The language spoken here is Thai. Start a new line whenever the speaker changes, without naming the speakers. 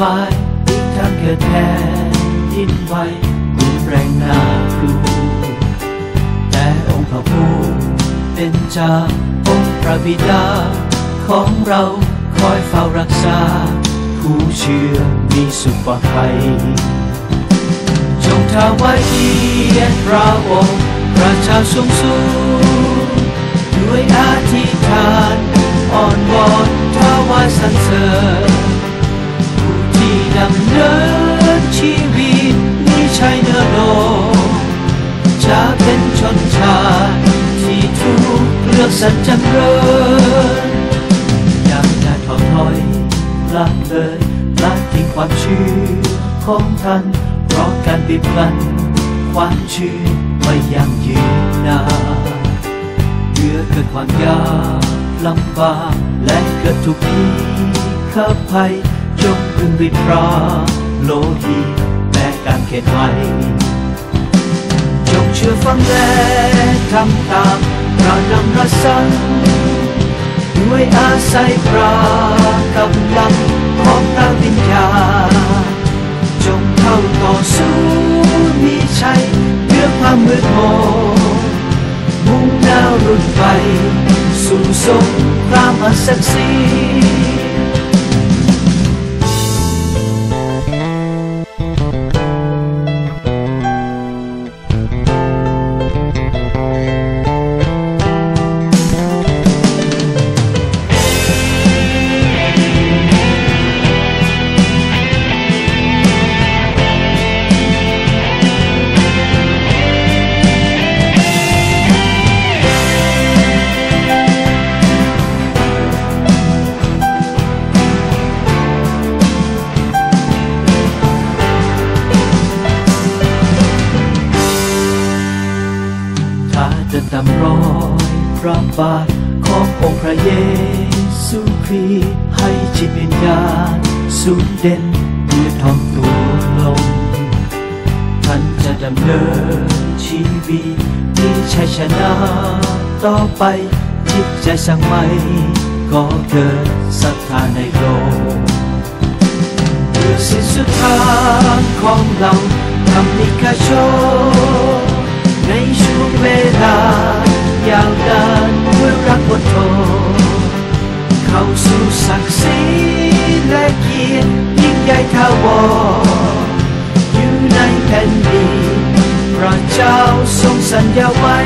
วายทั้งเกิดแผ่นดินไหวรุนแรงนากลัวแต่องค์พระผู้เป็นเจ้าองค์พระบิดา ของเราคอยเฝ้ารักษา ผู้เชื่อมีสุขปลอดภัยจงถวายเกียรติพระองค์พระเจ้าสูงสูงด้วยอาธิษฐานอ่อนวอนถวายสรรเสริญ สรรจำเริญยังได้ถอดถอยละเลยละทิ้งความชื่อของท่านเพราะการบิดบันความชื่อไม่ยังยืนนานเพื่อเกิดความยากลำบากและเกิดทุกข์ทีขับภัยจงพึงริบราโลหิตและการเข็นไว้จงเชื่อฟังและทำตาม พระนำระสังด้วยอาศัยพระกำลังของพระวิญญาณจงเข้าต่อสู้มีชัยเพื่อความมืดมนมุ่งหน้ารุ่นไป สู่สงครามอันศักดิ์สิทธิ์ามรอยพระบาทขององค์พระเยซูคริสต์ให้จิตวิญญาณสูงเด่นเมื่อทอมตัวลงท่านจะดำเนินชีวิตมีชัยชนะต่อไปจิตใจสั่งไหมก็เกิดศรัทธาในโลกเพื่อสิ้นสุดทางของเราทำนิกาโช เข้าสู่ศักดิ์ศรีและเกียรติยิ่งใหญ่ทาวรอยู่ในแผ่นดินพระเจ้าทรงสัญญาไว้